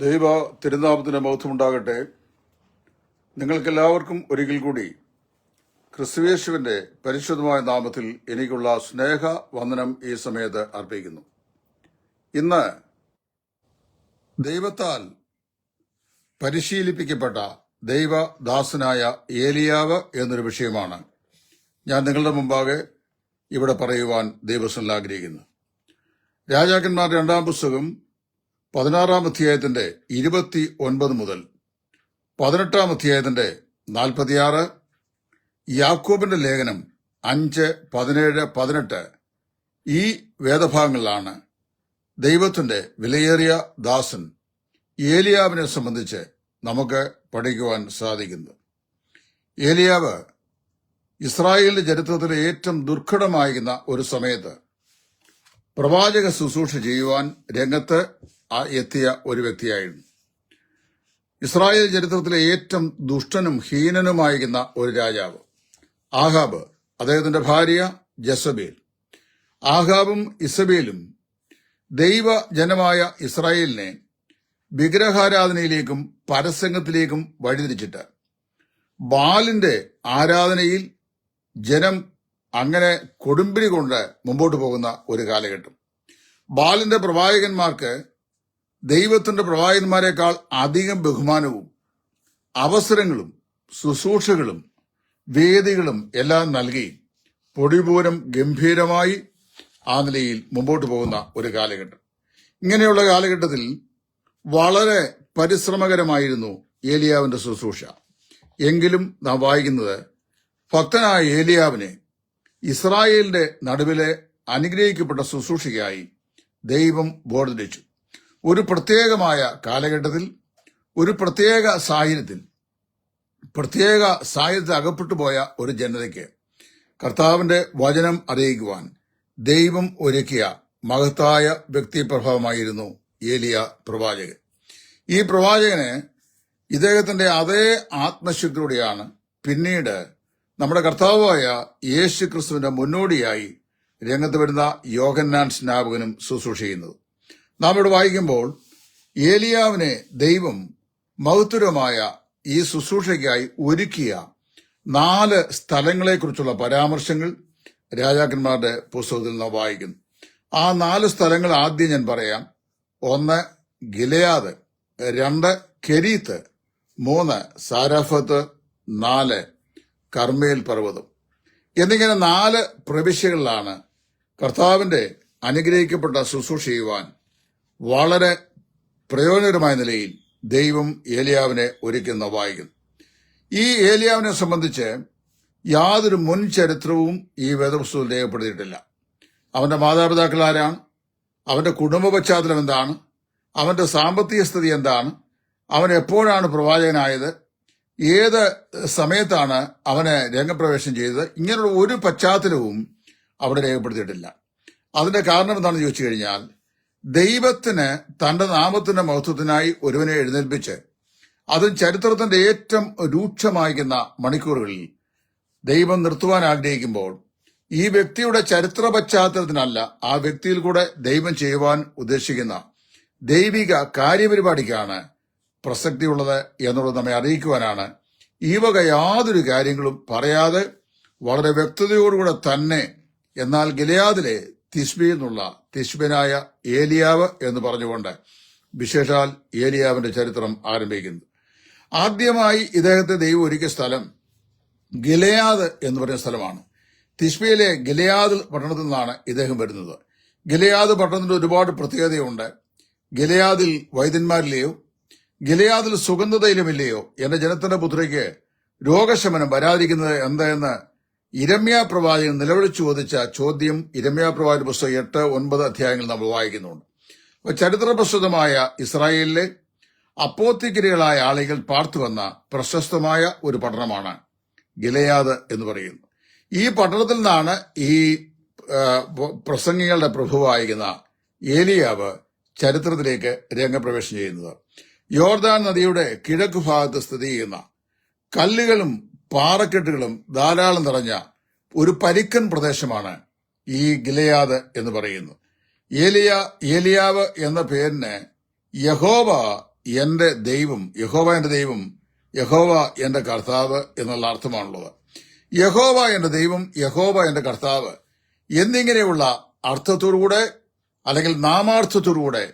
ദൈവ തിരുനാമത്തിന് മൗഥമുണ്ടാകട്ടെ നിങ്ങൾക്കെല്ലാവർക്കും ഒരിക്കൽ കൂടി ക്രിസ്തുവേശുവിന്റെ പരിശുദ്ധമായ നാമത്തിൽ എനിക്കുള്ള സ്നേഹ വന്ദനം ഈ സമയത്ത് അർപ്പിക്കുന്നു. ഇന്ന് ദൈവത്താൽ പരിശീലിപ്പിക്കപ്പെട്ട ദൈവദാസനായ ഏലിയാവ് എന്നൊരു വിഷയമാണ് ഞാൻ നിങ്ങളുടെ മുമ്പാകെ ഇവിടെ പറയുവാൻ ദൈവസ്വനിൽ ആഗ്രഹിക്കുന്നു. രാജാക്കന്മാർ രണ്ടാം പുസ്തകം പതിനാറാം അധ്യായത്തിന്റെ ഇരുപത്തി ഒൻപത് മുതൽ പതിനെട്ടാം അധ്യായത്തിന്റെ നാൽപ്പത്തിയാറ് യാക്കോബിന്റെ ലേഖനം അഞ്ച് പതിനേഴ് പതിനെട്ട് ഈ വേദഭാഗങ്ങളിലാണ് ദൈവത്തിന്റെ വിലയേറിയ ദാസൻ ഏലിയാവിനെ സംബന്ധിച്ച് നമുക്ക് പഠിക്കുവാൻ സാധിക്കുന്നു ഏലിയാവ് ഇസ്രായേലിന്റെ ചരിത്രത്തിലെ ഏറ്റവും ദുർഘടമായിരുന്ന ഒരു സമയത്ത് പ്രവാചക ശുശ്രൂഷ ചെയ്യുവാൻ രംഗത്ത് എത്തിയ ഒരു വ്യക്തിയായിരുന്നു. ഇസ്രായേൽ ചരിത്രത്തിലെ ഏറ്റവും ദുഷ്ടനും ഹീനനുമായിരുന്ന ഒരു രാജാവ് ആഹാബ് അദ്ദേഹത്തിന്റെ ഭാര്യ ജസബേൽ. ആഹാബും ഇസബേലും ദൈവജനമായ ഇസ്രായേലിനെ വിഗ്രഹാരാധനയിലേക്കും പരസംഗത്തിലേക്കും വഴിതിരിച്ചിട്ട് ബാലിന്റെ ആരാധനയിൽ ജനം അങ്ങനെ കൊടുമ്പിരി കൊണ്ട് മുമ്പോട്ട് പോകുന്ന ഒരു കാലഘട്ടം. ബാലിന്റെ പ്രവാചകന്മാർക്ക് ദൈവത്തിന്റെ പ്രവാചകന്മാരെക്കാൾ അധികം ബഹുമാനവും അവസരങ്ങളും ശുശ്രൂഷകളും വേദികളും എല്ലാം നൽകി പൊടിപൂരം ഗംഭീരമായി ആ നിലയിൽ മുമ്പോട്ട് പോകുന്ന ഒരു കാലഘട്ടം. ഇങ്ങനെയുള്ള കാലഘട്ടത്തിൽ വളരെ പരിശ്രമകരമായിരുന്നു ഏലിയാവിന്റെ ശുശ്രൂഷ. എങ്കിലും നാം വായിക്കുന്നത് ഭക്തനായ ഏലിയാവിനെ ഇസ്രായേലിന്റെ നടുവിലെ അനുഗ്രഹിക്കപ്പെട്ട ശുശ്രൂഷയ്ക്കായി ദൈവം ബോർഡിച്ചു ഒരു പ്രത്യേകമായ കാലഘട്ടത്തിൽ ഒരു പ്രത്യേക സാഹചര്യത്തിൽ പ്രത്യേക സാഹചര്യത്തിൽ അകപ്പെട്ടു പോയ ഒരു ജനതയ്ക്ക് കർത്താവിന്റെ വചനം അറിയിക്കുവാൻ ദൈവം ഒരുക്കിയ മഹത്തായ വ്യക്തിപ്രഭാവമായിരുന്നു ഏലിയ പ്രവാചകൻ. ഈ പ്രവാചകന് ഇദ്ദേഹത്തിന്റെ അതേ ആത്മശക്തിയോടെയാണ് പിന്നീട് നമ്മുടെ കർത്താവായ യേശു ക്രിസ്തുവിന്റെ മുന്നോടിയായി രംഗത്ത് വരുന്ന യോഗന്നാൻ സ്നാപകനും ശുശ്രൂഷ ചെയ്യുന്നത്. നാം ഇവിടെ വായിക്കുമ്പോൾ ഏലിയാവിനെ ദൈവം മഹത്വരമായ ഈ ശുശ്രൂഷയ്ക്കായി ഒരുക്കിയ നാല് സ്ഥലങ്ങളെക്കുറിച്ചുള്ള പരാമർശങ്ങൾ രാജാക്കന്മാരുടെ പുസ്തകത്തിൽ നാം വായിക്കുന്നു. ആ നാല് സ്ഥലങ്ങൾ ആദ്യം ഞാൻ പറയാം. ഒന്ന് ഗിലയാദ്. രണ്ട് കെരീത്ത്. മൂന്ന് സാരാഫത്ത്. നാല് കർമ്മേൽ പർവതം. എന്നിങ്ങനെ നാല് പ്രവിശ്യകളിലാണ് കർത്താവിന്റെ അനുഗ്രഹിക്കപ്പെട്ട ശുശ്രൂഷ ചെയ്യുവാൻ വളരെ പ്രയോജനകരമായ നിലയിൽ ദൈവം ഏലിയാവിനെ ഒരുക്കുന്ന വായിക്കുന്നു. ഈ ഏലിയാവിനെ സംബന്ധിച്ച് യാതൊരു മുൻ ചരിത്രവും ഈ വേദപുസ്തകം രേഖപ്പെടുത്തിയിട്ടില്ല. അവന്റെ മാതാപിതാക്കൾ ആരാണ്? അവന്റെ കുടുംബ പശ്ചാത്തലം എന്താണ്? അവന്റെ സാമ്പത്തിക സ്ഥിതി എന്താണ്? അവൻ എപ്പോഴാണ് പ്രവാചകനായത്? ഏത് സമയത്താണ് അവനെ രംഗപ്രവേശനം ചെയ്തത്? ഇങ്ങനെയുള്ള ഒരു പശ്ചാത്തലവും അവിടെ രേഖപ്പെടുത്തിയിട്ടില്ല. അതിന്റെ കാരണം എന്താണെന്ന് ചോദിച്ചു കഴിഞ്ഞാൽ ദൈവത്തിന് തന്റെ നാമത്തിന്റെ മഹത്വത്തിനായി ഒരുവനെ എഴുന്നേൽപ്പിച്ച് അതും ചരിത്രത്തിന്റെ ഏറ്റവും രൂക്ഷമായിരിക്കുന്ന മണിക്കൂറുകളിൽ ദൈവം നിർത്തുവാൻ ആഗ്രഹിക്കുമ്പോൾ ഈ വ്യക്തിയുടെ ചരിത്ര പശ്ചാത്തലത്തിനല്ല ആ വ്യക്തിയിൽ കൂടെ ദൈവം ചെയ്യുവാൻ ഉദ്ദേശിക്കുന്ന ദൈവിക കാര്യപരിപാടിക്കാണ് പ്രസക്തിയുള്ളത് എന്നുള്ളത് നമ്മെ അറിയിക്കുവാനാണ്. ഈ വക യാതൊരു കാര്യങ്ങളും പറയാതെ വളരെ വ്യക്തതയോടുകൂടെ തന്നെ എന്നാൽ ഗിലയാദിലെ തിസ്ബി എന്നുള്ള തിസ്ബിനായ ഏലിയാവ് എന്ന് പറഞ്ഞുകൊണ്ട് വിശേഷാൽ ഏലിയാവിന്റെ ചരിത്രം ആരംഭിക്കുന്നു. ആദ്യമായി ഇദ്ദേഹത്തെ ദൈവം ഒരുക്കിയ സ്ഥലം ഗിലയാദ് എന്ന് പറയുന്ന സ്ഥലമാണ്. തിഷ്ബയിലെ ഗിലയാദ് പട്ടണത്തിൽ നിന്നാണ് ഇദ്ദേഹം വരുന്നത്. ഗിലയാദ് പട്ടണത്തിന് ഒരുപാട് പ്രത്യേകതയുണ്ട്. ഗിലയാദിൽ വൈദ്യന്മാരിലെയോ ഗിലയാദിൽ സുഗന്ധതയിലുമില്ലയോ? എന്റെ ജനത്തിന്റെ പുത്രയ്ക്ക് രോഗശമനം വരാതിരിക്കുന്നത് എന്തെന്ന് ഇരമ്യ പ്രവാചകൻ നിലവിളിച്ചു ചോദിച്ച ചോദ്യം ഇരമ്യ പ്രവാചക പുസ്തകം എട്ട് ഒൻപത് അധ്യായങ്ങൾ നമ്മൾ വായിക്കുന്നുണ്ട്. അപ്പൊ ചരിത്രപ്രസിദ്ധമായ ഇസ്രായേലിലെ അപ്പോത്തിക്കിരികളായ ആളുകൾ പാർത്തുവന്ന പ്രശസ്തമായ ഒരു പട്ടണമാണ് ഗിലയാദ് എന്ന് പറയുന്നു ഈ പട്ടണത്തിൽ നിന്നാണ് ഈ പ്രസംഗികളുടെ പ്രഭുവായിരിക്കുന്ന ഏലിയാവ് ചരിത്രത്തിലേക്ക് രംഗപ്രവേശം ചെയ്യുന്നത്. യോർദാൻ നദിയുടെ കിഴക്ക് ഭാഗത്ത് സ്ഥിതി ചെയ്യുന്ന കല്ലുകളും പാറക്കെട്ടുകളും ധാരാളം നിറഞ്ഞ ഒരു പരിക്കൻ പ്രദേശമാണ് ഈ ഗിലയാദ് എന്ന് പറയുന്നു. ഏലിയ ഏലിയാവ് എന്ന പേരിന് യഹോവ എന്റെ ദൈവം യഹോവ എന്റെ ദൈവം യഹോവ എന്റെ കർത്താവ് എന്നുള്ള അർത്ഥമാണുള്ളത്. യഹോവ എന്റെ ദൈവം യഹോവ എന്റെ കർത്താവ് എന്നിങ്ങനെയുള്ള അർത്ഥത്തോടുകൂടെ അല്ലെങ്കിൽ നാമാർത്ഥത്തോടുകൂടെ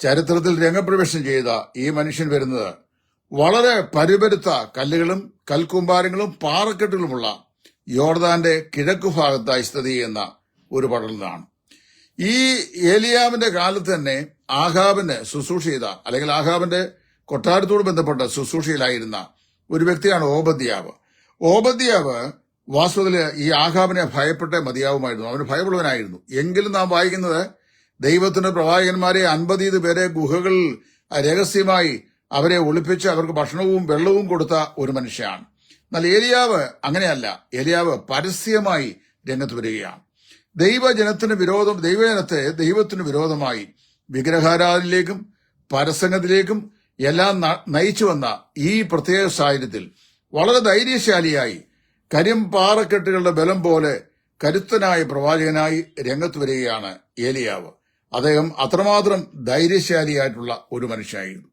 ചരിത്രത്തിൽ രംഗപ്രവേശനം ചെയ്ത ഈ മനുഷ്യൻ വരുന്നത് വളരെ പരിപരുത്ത കല്ലുകളും കൽക്കൂമ്പാരങ്ങളും പാറക്കെട്ടുകളുമുള്ള യോർദാന്റെ കിഴക്കു ഭാഗത്തായി സ്ഥിതി ചെയ്യുന്ന ഒരു പടലാണ് ഈ ഏലിയാവിന്റെ കാലത്ത് തന്നെ ആഹാബിന് ശുശ്രൂഷ ചെയ്ത അല്ലെങ്കിൽ ആഹാബിന്റെ കൊട്ടാരത്തോട് ബന്ധപ്പെട്ട ശുശ്രൂഷയിലായിരുന്ന ഒരു വ്യക്തിയാണ് ഓബദ്യാവ്. ഓബദ്യാവ് വാസ്തവത്തിൽ ഈ ആഹാബിനെ ഭയപ്പെട്ട മതിയാവുമായിരുന്നു. അവന് ഭയമുള്ളവനായിരുന്നു. എങ്കിലും നാം വായിക്കുന്നത് ദൈവത്തിന്റെ പ്രവാചകന്മാരെ അൻപതീത് പേരെ ഗുഹകളിൽ രഹസ്യമായി അവരെ ഒളിപ്പിച്ച് അവർക്ക് ഭക്ഷണവും വെള്ളവും കൊടുത്ത ഒരു മനുഷ്യനാണ് എന്നാൽ ഏലിയാവ് അങ്ങനെയല്ല. ഏലിയാവ് പരസ്യമായി രംഗത്ത് വരികയാണ്. ദൈവജനത്തിന് വിരോധം ദൈവജനത്തെ ദൈവത്തിന് വിരോധമായി വിഗ്രഹാരാധനയിലേക്കും പരസംഗത്തിലേക്കും എല്ലാം നയിച്ചു വന്ന ഈ പ്രത്യേക സാഹചര്യത്തിൽ വളരെ ധൈര്യശാലിയായി കരിമ്പാറക്കെട്ടുകളുടെ ബലം പോലെ കരുത്തനായ പ്രവാചകനായി രംഗത്ത് വരികയാണ് ഏലിയാവ്. അദ്ദേഹം അത്രമാത്രം ധൈര്യശാലിയായിട്ടുള്ള ഒരു മനുഷ്യനായിരുന്നു.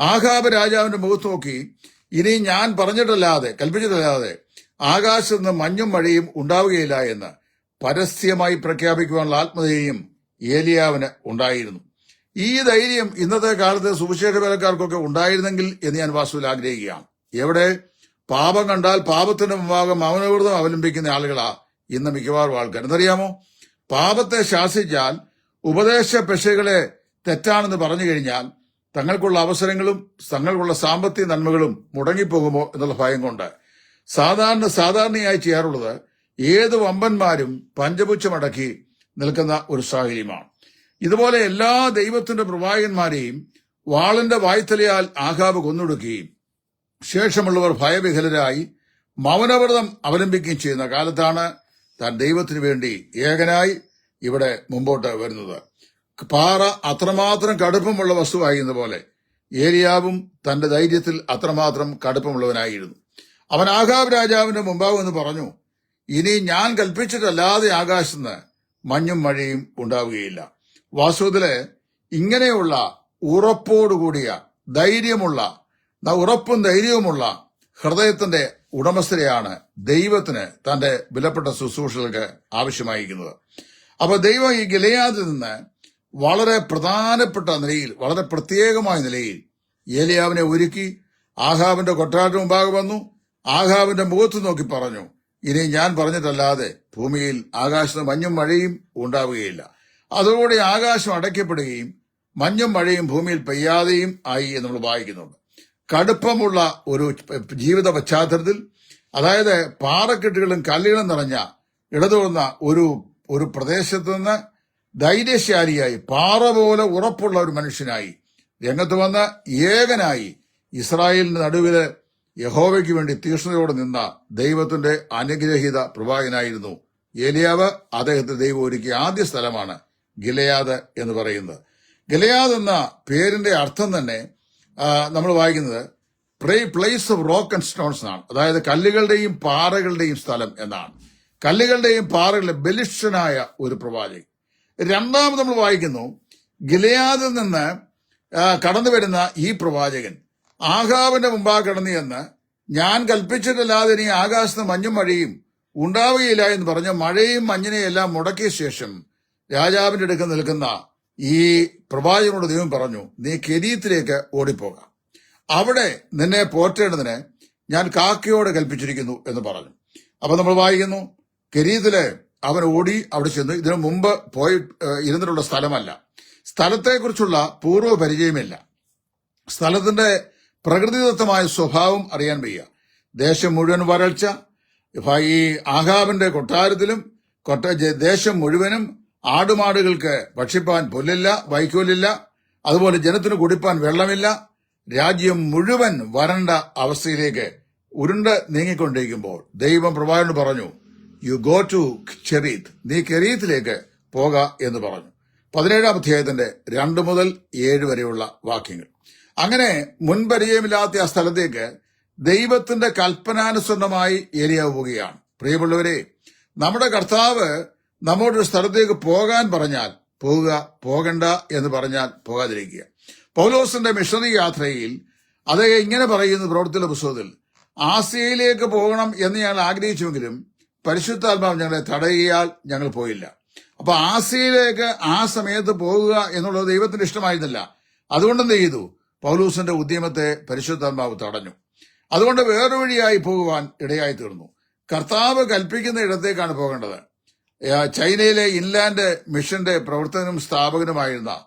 ആഹാബ് രാജാവിന്റെ മുഖത്ത് നോക്കി ഇനി ഞാൻ പറഞ്ഞിട്ടല്ലാതെ കൽപ്പിച്ചിട്ടല്ലാതെ ആകാശത്ത് നിന്ന് മഞ്ഞും മഴയും ഉണ്ടാവുകയില്ല എന്ന് പരസ്യമായി പ്രഖ്യാപിക്കുവാനുള്ള ആത്മധൈര്യം ഏലിയാവിന് ഉണ്ടായിരുന്നു. ഈ ധൈര്യം ഇന്നത്തെ കാലത്ത് സുവിശേഷ വേലക്കാർക്കൊക്കെ ഉണ്ടായിരുന്നെങ്കിൽ എന്ന് ഞാൻ വാസ്തുവിൽ ആഗ്രഹിക്കുകയാണ്. എവിടെ? പാപം കണ്ടാൽ പാപത്തിന്റെ മുമ്പാകെ മൗനവ്രതം അവലംബിക്കുന്ന ആളുകളാ ഇന്ന് മിക്കവാറും ആൾക്കാർ. എന്തറിയാമോ? പാപത്തെ ശാസിച്ചാൽ ഉപദേശ പെശകളെ തെറ്റാണെന്ന് പറഞ്ഞു കഴിഞ്ഞാൽ തങ്ങൾക്കുള്ള അവസരങ്ങളും തങ്ങൾക്കുള്ള സാമ്പത്തിക നന്മകളും മുടങ്ങിപ്പോകുമോ എന്നുള്ള ഭയം കൊണ്ട് സാധാരണ സാധാരണയായി ചെയ്യാറുള്ളത് ഏത് വമ്പന്മാരും പഞ്ചപുച്ഛമടക്കി നിൽക്കുന്ന ഒരു സാഹചര്യമാണ്. ഇതുപോലെ എല്ലാ ദൈവത്തിന്റെ പ്രവാചകന്മാരെയും വാളന്റെ വായ്ത്തലയാൽ ആഹാബ് കൊന്നൊടുക്കുകയും ശേഷമുള്ളവർ ഭയവിഹലരായി മൗനവ്രതം അവലംബിക്കുകയും ചെയ്യുന്ന കാലത്താണ് താൻ ദൈവത്തിനു വേണ്ടി ഏകനായി ഇവിടെ മുമ്പോട്ട് വരുന്നത്. പാറ അത്രമാത്രം കടുപ്പമുള്ള വസ്തുവായിരുന്ന പോലെ ഏലിയാവും തന്റെ ധൈര്യത്തിൽ അത്രമാത്രം കടുപ്പമുള്ളവനായിരുന്നു. അവൻ ആകാബ് രാജാവിന്റെ മുമ്പാവ് എന്ന് പറഞ്ഞു ഇനി ഞാൻ കൽപ്പിച്ചിട്ടല്ലാതെ ആകാശത്ത് മഞ്ഞും മഴയും ഉണ്ടാവുകയില്ല. വാസ്തവത്തിൽ ഇങ്ങനെയുള്ള ഉറപ്പോടുകൂടിയ ധൈര്യമുള്ള ഉറപ്പും ധൈര്യവുമുള്ള ഹൃദയത്തിന്റെ ഉടമസ്ഥരെയാണ് ദൈവത്തിന് തന്റെ വിലപ്പെട്ട ശുശ്രൂഷകൾക്ക് ആവശ്യമായിരിക്കുന്നത്. അപ്പൊ ദൈവം ഈ ഗിലയാദിൽ നിന്ന് വളരെ പ്രധാനപ്പെട്ട നിലയിൽ വളരെ പ്രത്യേകമായ നിലയിൽ ഏലിയാവിനെ ഒരുക്കി ആഹാബിന്റെ കൊട്ടാരത്തിന് മുമ്പാകെ വന്നു ആഹാബിന്റെ മുഖത്ത് നോക്കി പറഞ്ഞു ഇനി ഞാൻ പറഞ്ഞിട്ടല്ലാതെ ഭൂമിയിൽ ആകാശത്ത് മഞ്ഞും മഴയും ഉണ്ടാവുകയില്ല. അതോടെ ആകാശം അടയ്ക്കപ്പെടുകയും മഞ്ഞും മഴയും ഭൂമിയിൽ പെയ്യാതെയും ആയി എന്ന് നമ്മൾ വായിക്കുന്നുണ്ട്. കടുപ്പമുള്ള ഒരു ജീവിത പശ്ചാത്തലത്തിൽ അതായത് പാറക്കെട്ടുകളും കല്ലുകളും നിറഞ്ഞ ഇടതൂർന്ന ഒരു ഒരു പ്രദേശത്ത് നിന്ന് ധൈര്യശാലിയായി പാറ പോലെ ഉറപ്പുള്ള ഒരു മനുഷ്യനായി രംഗത്ത് വന്ന ഏകനായി ഇസ്രായേലിന്റെ നടുവിൽ യഹോവയ്ക്ക് വേണ്ടി തീഷ്ണതയോടെ നിന്ന ദൈവത്തിന്റെ അനുഗ്രഹീത പ്രവാഹനായിരുന്നു ഏലിയാവ്. അദ്ദേഹത്തെ ദൈവം ഒരുക്കിയ ആദ്യ സ്ഥലമാണ് ഗിലയാദ് എന്ന് പറയുന്നത്. ഗിലയാദ് എന്ന പേരിന്റെ അർത്ഥം തന്നെ നമ്മൾ വായിക്കുന്നത് pray place of rock and stones എന്നാണ്. അതായത് കല്ലുകളുടെയും പാറകളുടെയും സ്ഥലം എന്നാണ്. കല്ലുകളുടെയും പാറകളുടെ ബലിഷ്ഠനായ ഒരു പ്രവാചകൻ. രണ്ടാമത് നമ്മൾ വായിക്കുന്നു ഗിലയാദിൽ നിന്ന് കടന്നു വരുന്ന ഈ പ്രവാചകൻ. ആഹാവിന്റെ മുമ്പാകെ കടന്നു ചെന്ന് ഞാൻ കൽപ്പിച്ചിട്ടല്ലാതെ ഇനി ആകാശത്ത് മഞ്ഞും മഴയും ഉണ്ടാവുകയില്ല എന്ന് പറഞ്ഞ് മഴയും മഞ്ഞിനെയും എല്ലാം മുടക്കിയ ശേഷം രാജാവിന്റെ അടുക്കൽ നിൽക്കുന്ന ഈ പ്രവാചകനോട് ദൈവം പറഞ്ഞു നീ കെരീത്തിലേക്ക് ഓടിപ്പോകാം. അവിടെ നിന്നെ പോറ്റേണ്ടതിന് ഞാൻ കാക്കയോട് കൽപ്പിച്ചിരിക്കുന്നു എന്ന് പറഞ്ഞു. അപ്പൊ നമ്മൾ വായിക്കുന്നു കെരീത്തിൽ അവൻ ഓടി അവിടെ ചെന്ന് ഇതിനു മുമ്പ് പോയി ഇരുന്നിട്ടുള്ള സ്ഥലമല്ല. സ്ഥലത്തെക്കുറിച്ചുള്ള പൂർവപരിചയമില്ല സ്ഥലത്തിന്റെ പ്രകൃതിദത്തമായ സ്വഭാവം അറിയാൻ വയ്യ. ദേശം മുഴുവൻ വരൾച്ച ഈ ആഹാബിന്റെ കൊട്ടാരത്തിലും കൊട്ട ദേശം മുഴുവനും ആടുമാടുകൾക്ക് ഭക്ഷിപ്പാൻ പുല്ലില്ല വൈക്കോലില്ല അതുപോലെ ജനത്തിന് കുടിപ്പാൻ വെള്ളമില്ല. രാജ്യം മുഴുവൻ വരണ്ട അവസ്ഥയിലേക്ക് ഉരുണ്ട് നീങ്ങിക്കൊണ്ടിരിക്കുമ്പോൾ ദൈവം പ്രഭാകരൻ പറഞ്ഞു യു ഗോ ടു ചെറീത്ത് നീ കെരീത്തിലേക്ക് പോക എന്ന് പറഞ്ഞു. പതിനേഴാം അധ്യായത്തിന്റെ രണ്ട് മുതൽ ഏഴ് വരെയുള്ള വാക്യങ്ങൾ. അങ്ങനെ മുൻപരിചയമില്ലാത്ത ആ സ്ഥലത്തേക്ക് ദൈവത്തിന്റെ കൽപ്പനാനുസൃതമായി ഏലിയാവ് പോവുകയാണ്. പ്രിയമുള്ളവരെ നമ്മുടെ കർത്താവ് നമ്മോടൊരു സ്ഥലത്തേക്ക് പോകാൻ പറഞ്ഞാൽ പോവുക പോകണ്ട എന്ന് പറഞ്ഞാൽ പോകാതിരിക്കുക. പൗലോസിന്റെ മിഷണറി യാത്രയിൽ അദ്ദേഹം ഇങ്ങനെ പറയുന്നു പ്രവർത്തിയുടെ പുസ്തകത്തിൽ ആസിയയിലേക്ക് പോകണം എന്ന് ഞാൻ ആഗ്രഹിച്ചുവെങ്കിലും പരിശുദ്ധാത്മാവ് ഞങ്ങളെ തടയിയാൽ ഞങ്ങൾ പോയില്ല. അപ്പൊ ആസിയയിലേക്ക് ആ സമയത്ത് പോകുക എന്നുള്ളത് ദൈവത്തിന് ഇഷ്ടമായിരുന്നില്ല. അതുകൊണ്ട് എന്ത് ചെയ്തു? പൗലൂസിന്റെ ഉദ്യമത്തെ പരിശുദ്ധാത്മാവ് തടഞ്ഞു. അതുകൊണ്ട് വേറൊരു വഴിയായി പോകുവാൻ ഇടയായി തീർന്നു. കർത്താവ് കൽപ്പിക്കുന്ന ഇടത്തേക്കാണ് പോകേണ്ടത്. ചൈനയിലെ ഇൻലാൻഡ് മിഷന്റെ പ്രവർത്തകനും സ്ഥാപകനുമായിരുന്ന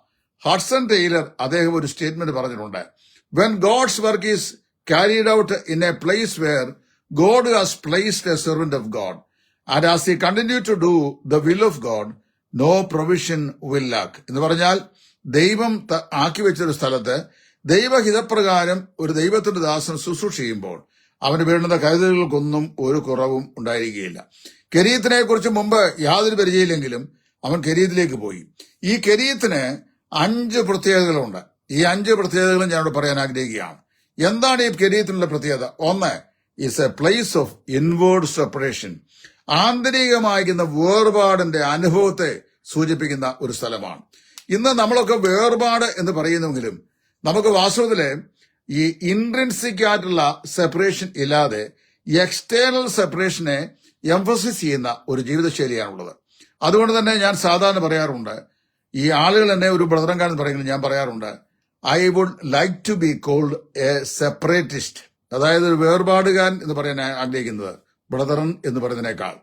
ഹഡ്സൺ ടെയ്ലർ അദ്ദേഹം ഒരു സ്റ്റേറ്റ്മെന്റ് പറഞ്ഞിട്ടുണ്ട്. When God's work is carried out in a place where God has placed a servant of God. And as you continue to do the will of God no provision will lack എന്ന് പറഞ്ഞാൽ ദൈവം ആക്കി വെച്ചൊരു സ്ഥലത്ത് ദൈവഹിതപ്രകാരം ഒരു ദൈവത്തിന്റെ ദാസൻ ശുശ്രൂഷ ചെയ്യുമ്പോൾ അവന് വേണ്ടുന്ന കരുതലുകൾക്കൊന്നും ഒരു കുറവും ഉണ്ടായിരിക്കുകയില്ല. കെരീത്തിനെ കുറിച്ച് മുമ്പ് യാതൊരു പരിചയമില്ലെങ്കിലും അവൻ കെരീത്തിലേക്ക് പോയി. ഈ കെരീത്തിന് അഞ്ച് പ്രത്യേകതകളുണ്ട്. ഈ അഞ്ച് പ്രത്യേകതകളും ഞാനോട് പറയാൻ ആഗ്രഹിക്കുകയാണ്. എന്താണ് ഈ കെരീത്തിനുള്ള പ്രത്യേകത? ഒന്ന് is a place of inward separation ആന്തരികമായിരിക്കുന്ന വേർപാടിന്റെ അനുഭവത്തെ സൂചിപ്പിക്കുന്ന ഒരു സ്ഥലമാണ്. ഇന്ന് നമ്മളൊക്കെ വേർപാട് എന്ന് പറയുന്നെങ്കിലും നമുക്ക് വാസ്തവത്തിൽ ഈ ഇൻട്രൻസിക് ആയിട്ടുള്ള സെപ്പറേഷൻ ഇല്ലാതെ എക്സ്റ്റേണൽ സെപ്പറേഷനെ എംഫസിസ് ചെയ്യുന്ന ഒരു ജീവിതശൈലിയാണുള്ളത്. അതുകൊണ്ട് തന്നെ ഞാൻ സാധാരണ പറയാറുണ്ട് ഈ ആളുകൾ എന്നെ ഒരു ബ്രദറങ്കാരെന്ന് പറയുന്നത് ഞാൻ പറയാറുണ്ട് I would like to be called a separatist അതായത് ഒരു വേർപാടുകാൻ എന്ന് പറയാൻ ആഗ്രഹിക്കുന്നത്. ബ്രദറൻ എന്ന് പറയുന്നതിനേക്കാൾ.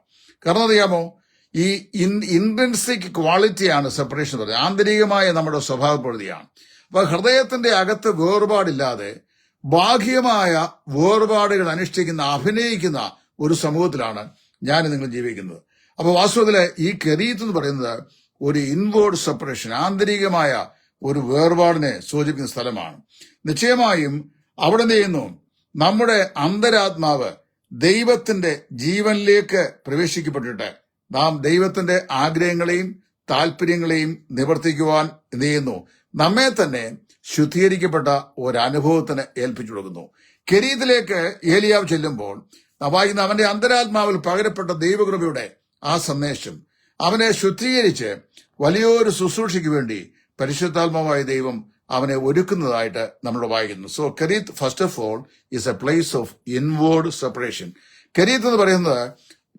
കാരണം അറിയാമോ ഈ ഇൻട്രൻസിക് ക്വാളിറ്റിയാണ് സെപ്പറേഷൻ പറയുന്നത്. ആന്തരികമായ നമ്മുടെ സ്വഭാവ സ്വഭാവപ്രകൃതിയാണ്. അപ്പൊ ഹൃദയത്തിന്റെ അകത്ത് വേർപാടില്ലാതെ ബാഹ്യമായ വേർപാടുകൾ അനുഷ്ഠിക്കുന്ന അഭിനയിക്കുന്ന ഒരു സമൂഹത്തിലാണ് ഞാൻ നിങ്ങൾ ജീവിക്കുന്നത്. അപ്പൊ വാസ്തവത്തിൽ ഈ കെരീത്ത് എന്ന് പറയുന്നത് ഒരു ഇൻവേർഡ് സെപ്പറേഷൻ ആന്തരികമായ ഒരു വേർപാടിനെ സൂചിപ്പിക്കുന്ന സ്ഥലമാണ്. നിശ്ചയമായും അവിടെ ചെയ്യുന്നു? നമ്മുടെ അന്തരാത്മാവ് ദൈവത്തിന്റെ ജീവനിലേക്ക് പ്രവേശിക്കപ്പെട്ടിട്ട് നാം ദൈവത്തിന്റെ ആഗ്രഹങ്ങളെയും താല്പര്യങ്ങളെയും നിവർത്തിക്കുവാൻ എന്ത് ചെയ്യുന്നു? നമ്മെ തന്നെ ശുദ്ധീകരിക്കപ്പെട്ട ഒരു അനുഭവത്തിന് ഏൽപ്പിച്ചു കൊടുക്കുന്നു. കെരീതിലേക്ക് ഏലിയാവ് ചെല്ലുമ്പോൾ വായിക്കുന്ന അവന്റെ അന്തരാത്മാവിൽ പകരപ്പെട്ട ദൈവകൃപയുടെ ആ സന്ദേശം അവനെ ശുദ്ധീകരിച്ച് വലിയൊരു ശുശ്രൂഷയ്ക്ക് വേണ്ടി പരിശുദ്ധാത്മാവായ ദൈവം അവനെ ഒരുക്കുന്നതായിട്ട് നമ്മൾ വായിക്കുന്നു. So Cherith first of all is a place of inward separation Cherith എന്ന് പറയുന്നത്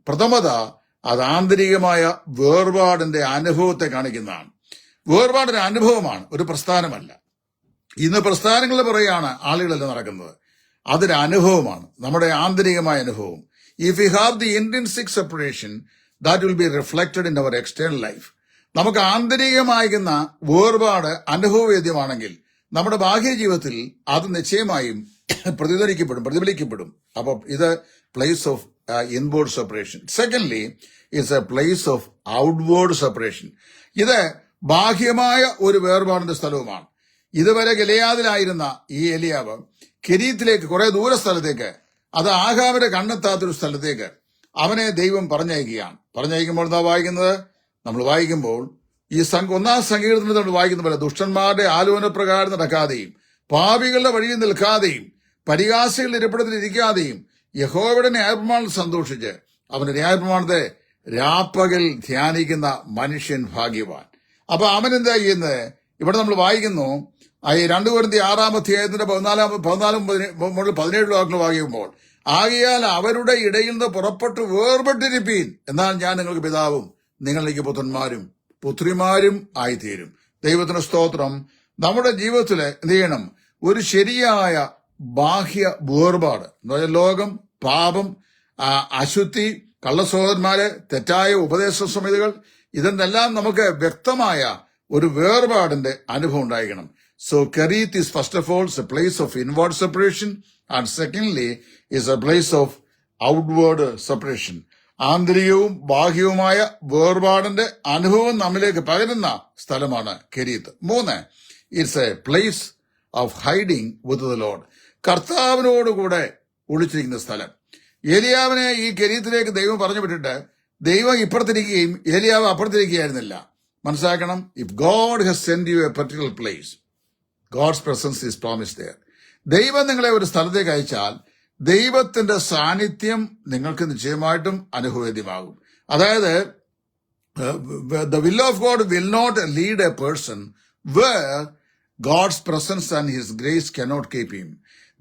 പ്രഥമത അത് ആന്തരികമായ വേർപാടിന്റെ അനുഭവത്തെ കാണിക്കുന്നതാണ്. വേർപാടൊരു അനുഭവമാണ് ഒരു പ്രസ്ഥാനമല്ല. ഇന്ന് പ്രസ്ഥാനങ്ങൾ പറയുകയാണ് ആളുകളെല്ലാം നടക്കുന്നത്. അതൊരു അനുഭവമാണ് നമ്മുടെ ആന്തരികമായ അനുഭവം. If you have the intrinsic separation that will be reflected in our external life നമുക്ക് ആന്തരികമായിരുന്ന വേർപാട് അനുഭവവേദ്യമാണെങ്കിൽ നമ്മുടെ ബാഹ്യ ജീവിതത്തിൽ അത് നിശ്ചയമായും പ്രതിധരിക്കപ്പെടും പ്രതിഫലിക്കപ്പെടും. അപ്പോൾ ഇത് place of inward separation secondly it's a place of outward separation ഇത് ബാഹ്യമായ ഒരു വേർപാടിന്റെ സ്ഥലവുമാണ്. ഇതുവരെ ഗലയാതിലായിരുന്ന ഈ എലിയാവ് കെരീത്തിലേക്ക് കുറെ ദൂര സ്ഥലത്തേക്ക് അത് ആഹാവിന്റെ കണ്ണെത്താത്തൊരു സ്ഥലത്തേക്ക് അവനെ ദൈവം പറഞ്ഞയക്കുകയാണ്. പറഞ്ഞയക്കുമ്പോൾ എന്താ വായിക്കുന്നത്? നമ്മൾ വായിക്കുമ്പോൾ ഈ സംഘ ഒന്നാം സങ്കീർത്തനത്തിൽ നമ്മൾ വായിക്കുന്ന പോലെ ദുഷ്ടന്മാരുടെ ആലോചന പ്രകാരം നടക്കാതെയും പാപികളുടെ വഴിയിൽ നിൽക്കാതെയും പരിഹാസികളുടെ ഇരിപ്പിടത്തിൽ ഇരിക്കാതെയും യഹോവയുടെ ന്യായപ്രമാണം സന്തോഷിച്ച് അവന്റെ ന്യായപ്രമാണത്തെ രാപ്പകൽ ധ്യാനിക്കുന്ന മനുഷ്യൻ ഭാഗ്യവാൻ. അപ്പൊ അവൻ എന്താ ചെയ്യുന്നത്? ഇവിടെ നമ്മൾ വായിക്കുന്നു ഈ രണ്ടു പേരുടെ ആറാം അധ്യായത്തിന്റെ പതിനാലാം പതിനാലും പതിനേ- മുതൽ പതിനേഴ് വാക്കുകൾ വായിക്കുമ്പോൾ ആകിയാൽ അവരുടെ ഇടയിൽ നിന്ന് പുറപ്പെട്ട് വേർപെട്ടിരിപ്പീൻ എന്നാൽ ഞാൻ നിങ്ങൾക്ക് പിതാവും നിങ്ങളിലേക്ക് പുത്രന്മാരും പുത്രിമാരും ആയിത്തീരും. ദൈവത്തിന് സ്തോത്രം. നമ്മുടെ ജീവിതത്തിൽ എന്ത് ചെയ്യണം? ഒരു ശരിയായ ബാഹ്യ വേർപാട്. ലോകം പാപം അശുദ്ധി കള്ളസഹോദരന്മാര് തെറ്റായ ഉപദേശ സമിതികൾ ഇതെന്നെല്ലാം നമുക്ക് വ്യക്തമായ ഒരു വേർപാടിന്റെ അനുഭവം ഉണ്ടായിരിക്കണം. So Cherith is first of all a place of inward separation and secondly is a place of outward separation ആന്തരികവും ബാഹ്യവുമായ വേർപാടിന്റെ അനുഭവം നമ്മിലേക്ക് പകരുന്ന സ്ഥലമാണ് കെരീത്ത് മൂന്ന് it's a place of hiding with the Lord കർത്താവിനോടുകൂടെ ഒളിച്ചിരിക്കുന്ന സ്ഥലം. ഏലിയാവിനെ ഈ കെരീത്തിലേക്ക് ദൈവം പറഞ്ഞു വിട്ടിട്ട് ദൈവം ഇപ്പുറത്തിരിക്കുകയും ഏലിയാവ് അപ്പുറത്തിരിക്കുകയായിരുന്നില്ല. മനസ്സിലാക്കണം if God has send you a particular place God's presence is promise there ദൈവം നിങ്ങളെ ഒരു സ്ഥലത്തേക്ക് അയച്ചാൽ ദൈവത്തിന്റെ സാന്നിധ്യം നിങ്ങൾക്ക് നിശ്ചയമായിട്ടും അനുഭവേദ്യമാകും. അതായത് the the of God will not lead a person where God's presence and his grace cannot keep him.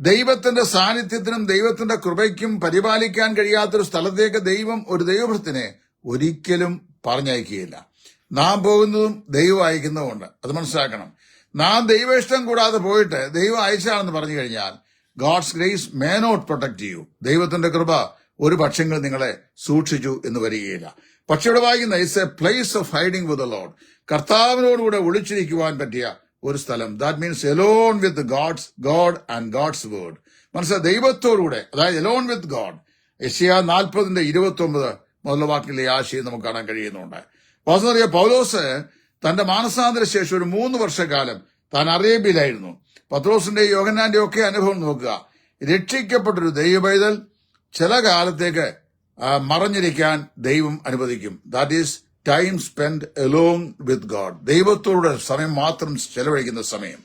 ദൈവത്തിന്റെ സാന്നിധ്യത്തിനും ദൈവത്തിന്റെ കൃപയ്ക്കും പരിപാലിക്കാൻ കഴിയാത്തൊരു സ്ഥലത്തേക്ക് ദൈവം ഒരു ദൈവഭൃത്തിനെ ഒരിക്കലും പറഞ്ഞയക്കുകയില്ല. നാം പോകുന്നതും ദൈവം അയക്കുന്നതുമുണ്ട്. അത് മനസ്സിലാക്കണം. നാം ദൈവ ഇഷ്ടം കൂടാതെ പോയിട്ട് ദൈവം അയച്ചാണെന്ന് പറഞ്ഞു കഴിഞ്ഞാൽ God's grace may not protect ചെയ്യൂ. ദൈവത്തിന്റെ കൃപ ഒരു പക്ഷങ്ങൾ നിങ്ങളെ സൂക്ഷിച്ചു എന്ന് വരികയില്ല. പക്ഷെ ഇവിടെ വായിക്കുന്ന it's a place of hiding with Lord കർത്താവിനോടുകൂടെ ഒളിച്ചിരിക്കുവാൻ പറ്റിയ ഒരു സ്ഥലം. That means alone with God's God and God's word മനസ്സിലായി ദൈവത്തോടുകൂടെ അതായത് എലോൺ വിത്ത് ഗോഡ് യശിയ നാൽപ്പതിന്റെ ഇരുപത്തി ഒമ്പത് മുതലുള്ള വാക്കിലെ ആശയം നമുക്ക് കാണാൻ കഴിയുന്നുണ്ട്. പൗലോസ് തന്റെ മാനസാന്തര ശേഷം ഒരു മൂന്ന് വർഷക്കാലം താൻ അറേബ്യയിലായിരുന്നു. പത്രോസിന്റെ യോഗനാന്റെ ഒക്കെ അനുഭവം നോക്കുക. രക്ഷിക്കപ്പെട്ടൊരു ദൈവപൈതൽ ചില കാലത്തേക്ക് മറഞ്ഞിരിക്കാൻ ദൈവം അനുവദിക്കും. That is time spend along with God ദൈവത്തോടെ സമയം മാത്രം ചെലവഴിക്കുന്ന സമയം.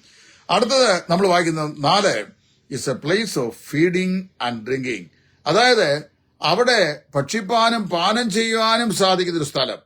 അടുത്തത് നമ്മൾ വായിക്കുന്ന നാല്. Is a place of feeding and drinking അതായത് അവിടെ ഭക്ഷിപ്പാനും പാനം ചെയ്യുവാനും സാധിക്കുന്ന ഒരു സ്ഥലം.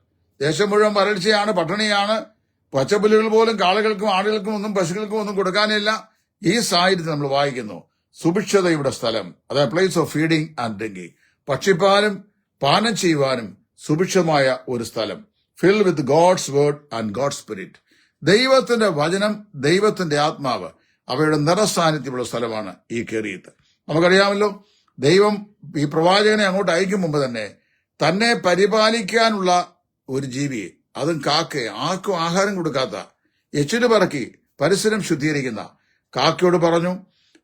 ദേശം മുഴുവൻ വരൾച്ചയാണ് പട്ടിണിയാണ് പച്ചപ്പുല്ലുകൾ പോലും കാളകൾക്കും ആടുകൾക്കും ഒന്നും പശുക്കൾക്കും ഒന്നും കൊടുക്കാനില്ല. ഈ സാഹചര്യത്തിൽ നമ്മൾ വായിക്കുന്നു. സുഭിക്ഷതയുടെ സ്ഥലം. അതായത് place of feeding and drinking പക്ഷിപ്പാലും പാനം ചെയ്യുവാനും സുഭിക്ഷമായ ഒരു സ്ഥലം. Fill with God's word and God spirit ദൈവത്തിന്റെ വചനം ദൈവത്തിന്റെ ആത്മാവ് അവയുടെ നിറസാന്നിധ്യമുള്ള സ്ഥലമാണ് ഈ കേറിയത്ത് നമുക്കറിയാമല്ലോ ദൈവം ഈ പ്രവാചകനെ അങ്ങോട്ട് അയക്കും മുമ്പ് തന്നെ തന്നെ പരിപാലിക്കാനുള്ള ഒരു ജീവിയെ അതും കാക്ക ആർക്കും ആഹാരം കൊടുക്കാത്ത. എച്ചിന് പറക്കി പരിസരം ശുദ്ധീകരിക്കുന്ന. കാക്കയോട് പറഞ്ഞു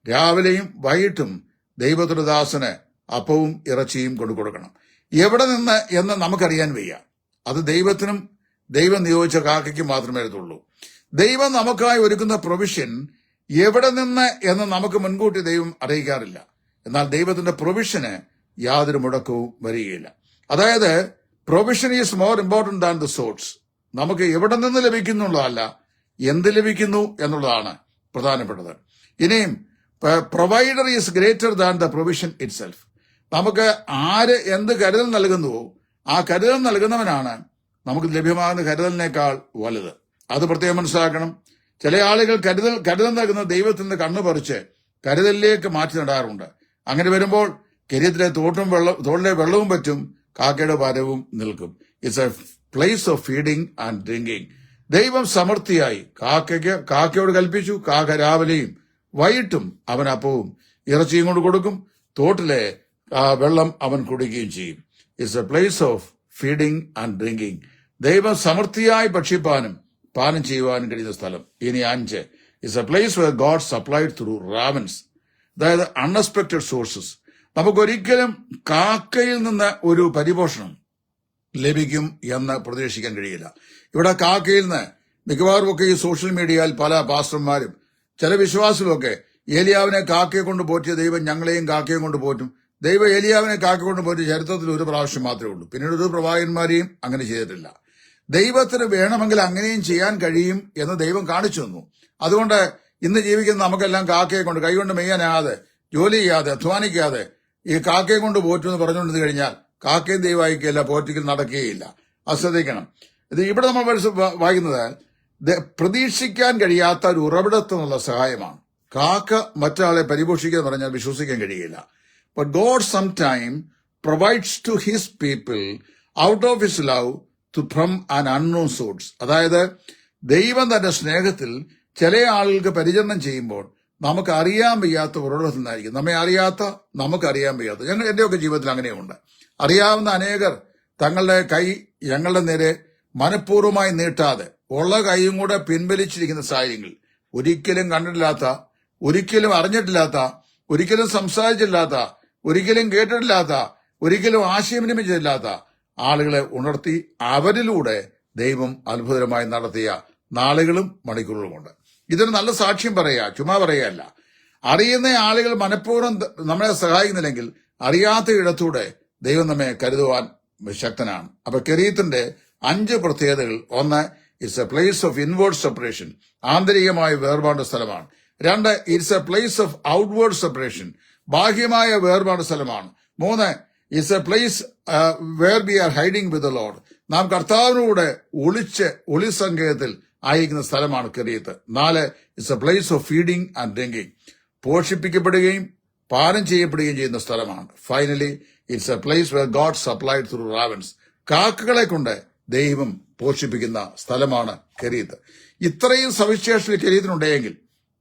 രാവിലെയും വൈകിട്ടും ദൈവത്തിനദാസന് അപ്പവും ഇറച്ചിയും കൊണ്ടു കൊടുക്കണം. എവിടെ നിന്ന് എന്ന് നമുക്കറിയാൻ വയ്യ. അത് ദൈവത്തിനും ദൈവം നിയോഗിച്ച കാക്കയ്ക്ക് മാത്രമേ എഴുതുള്ളൂ ദൈവം നമുക്കായി ഒരുക്കുന്ന പ്രൊവിഷൻ എവിടെ നിന്ന് എന്ന് നമുക്ക് മുൻകൂട്ടി ദൈവം അറിയിക്കാറില്ല. എന്നാൽ ദൈവത്തിന്റെ പ്രൊവിഷന് യാതൊരു മുടക്കവും വരികയില്ല. അതായത് provision is more important than the source നമുക്ക് എവിടെ നിന്ന് ലഭിക്കുന്നുള്ളതല്ല എന്ത് ലഭിക്കുന്നു എന്നുള്ളതാണ് പ്രധാനപ്പെട്ടത്. ഇനിയും provider is greater than the provision itself നമുക്ക് ആര് എന്ത് കരുതൽ നൽകുന്നുവോ ആ കരുതൽ നൽകുന്നവനാണ് നമുക്ക് ലഭ്യമാകുന്ന കരുതലിനേക്കാൾ വലുത്. അത് പ്രത്യേകം മനസ്സിലാക്കണം. ചില ആളുകൾ കരുതൽ കരുതൽ നൽകുന്ന ദൈവത്തിന്റെ കണ്ണു പറിച്ച് കരുതലിലേക്ക് മാറ്റി നടാറുണ്ട്. അങ്ങനെ വരുമ്പോൾ കരിയത്തിലെ തോട്ടും വെള്ളം തോളിലെ വെള്ളവും പറ്റും. കാക്കയുടെ വരവും നിൽക്കും it's a place of feeding and drinking ദൈവം സമൃദ്ധിയായി. കാക്കയ്ക്ക് കാക്കയോട് കൽപ്പിച്ചു. കാക്ക രാവിലെയും വൈകിട്ടും അവൻ അപ്പവും ഇറച്ചിയും കൊണ്ട് കൊടുക്കും. തോട്ടിലെ വെള്ളം അവൻ കുടിക്കുകയും ചെയ്യും. It's a place of feeding and drinking ദൈവം സമൃദ്ധിയായി ഭക്ഷിപ്പാനും പാനം ചെയ്യുവാനും കഴിയുന്ന സ്ഥലം. ഇനി അഞ്ച്. It's a place where God supplied through ravens അതായത് അൺഎക്സ്പെക്ടഡ് സോഴ്സസ് നമുക്കൊരിക്കലും കാക്കയിൽ നിന്ന് ഒരു പരിപോഷണം ലഭിക്കും എന്ന് പ്രതീക്ഷിക്കാൻ കഴിയില്ല. ഇവിടെ കാക്കയിൽ നിന്ന് മിക്കവാറും ഒക്കെ ഈ സോഷ്യൽ മീഡിയയിൽ പല പാസ്റ്റർമാരും ചില വിശ്വാസികളൊക്കെ ഏലിയാവിനെ കാക്കയെ കൊണ്ട് പോറ്റിയ ദൈവം ഞങ്ങളെയും കാക്കയും കൊണ്ട് പോറ്റും. ദൈവം ഏലിയാവിനെ കാക്ക കൊണ്ട് പോറ്റിയ ചരിത്രത്തിൽ ഒരു പ്രാവശ്യം മാത്രമേ ഉള്ളൂ. പിന്നീട് ഒരു പ്രവാചകന്മാരെയും അങ്ങനെ ചെയ്തിട്ടില്ല. ദൈവത്തിന് വേണമെങ്കിൽ അങ്ങനെയും ചെയ്യാൻ കഴിയും എന്ന് ദൈവം കാണിച്ചു തന്നു. അതുകൊണ്ട് ഇന്ന് ജീവിക്കുന്ന നമുക്കെല്ലാം കാക്കയെ കൊണ്ട് കൈകൊണ്ട് മെയ്യാനാകാതെ ജോലി ചെയ്യാതെ അധ്വാനിക്കാതെ ഈ കാക്കയും കൊണ്ട് പോറ്റു എന്ന് പറഞ്ഞുകൊണ്ട് കഴിഞ്ഞാൽ കാക്കയും ദൈവമായിക്കല്ല പോറ്റിക്കൽ നടക്കുകയില്ല അത് ശ്രദ്ധിക്കണം ഇത് ഇവിടെ നമ്മൾ വായിക്കുന്നത് പ്രതീക്ഷിക്കാൻ കഴിയാത്ത ഒരു ഉറവിടത്തു സഹായമാണ്. കാക്ക മറ്റാളെ പരിപോഷിക്കുക എന്ന് പറഞ്ഞാൽ വിശ്വസിക്കാൻ കഴിയില്ല. But God some time provides to his people out of his love to from an unknown source അതായത് ദൈവം തന്റെ സ്നേഹത്തിൽ ചില ആളുകൾക്ക് പരിചരണം ചെയ്യുമ്പോൾ നമുക്ക് അറിയാൻ വയ്യാത്ത ഉറവിടത്തിൽ നിന്നായിരിക്കും. നമ്മെ അറിയാത്ത നമുക്ക് അറിയാൻ വയ്യാത്ത. ഞങ്ങൾ എന്റെയൊക്കെ ജീവിതത്തിൽ അങ്ങനെയുണ്ട്. അറിയാവുന്ന അനേകർ തങ്ങളുടെ കൈ ഞങ്ങളുടെ നേരെ മനഃപൂർവമായി നീട്ടാതെ ഉള്ള കൈയും കൂടെ പിൻവലിച്ചിരിക്കുന്ന സാഹചര്യങ്ങൾ ഒരിക്കലും കണ്ടിട്ടില്ലാത്ത ഒരിക്കലും അറിഞ്ഞിട്ടില്ലാത്ത ഒരിക്കലും സംസാരിച്ചിട്ടില്ലാത്ത ഒരിക്കലും കേട്ടിട്ടില്ലാത്ത ഒരിക്കലും ആശയവിനിമയിച്ചിട്ടില്ലാത്ത ആളുകളെ ഉണർത്തി അവരിലൂടെ ദൈവം അത്ഭുതകരമായി നടത്തിയ നാളുകളും മണിക്കൂറുകളുമുണ്ട്. ഇതൊരു നല്ല സാക്ഷ്യം പറയുക ചുമ്മാ പറയല്ല അറിയുന്ന ആളുകൾ മനഃപൂർവം നമ്മളെ സഹായിക്കുന്നില്ലെങ്കിൽ അറിയാത്ത ഇടത്തൂടെ ദൈവം നമ്മെ കരുതുവാൻ ശക്തനാണ്. അപ്പൊ കെരീത്തിന്റെ അഞ്ച് പ്രത്യേകതകൾ. ഒന്ന് it's a place of inward separation ആന്തരികമായ വേർപാട് സ്ഥലമാണ്. രണ്ട് it's a place of outward separation ബാഹ്യമായ വേർപാട് സ്ഥലമാണ്. മൂന്ന് it's a place where we are hiding with Lord നാം കർത്താവിനൂടെ ഒളിച്ച് ഒളി സങ്കേതത്തിൽ ആയിരിക്കുന്ന സ്ഥലമാണ് കെറിയത്ത്. നാല് it's a place of feeding and drinking പോഷിപ്പിക്കപ്പെടുകയും പാനം ചെയ്യപ്പെടുകയും ചെയ്യുന്ന സ്ഥലമാണ്. Finally it's a place where God supplied through ravens കാക്കകളെ കൊണ്ട് ദൈവം പോഷിപ്പിക്കുന്ന സ്ഥലമാണ് കെറിയത്ത്. ഇത്രയും സവിശേഷത കെറിയത്തിനുണ്ടെങ്കിൽ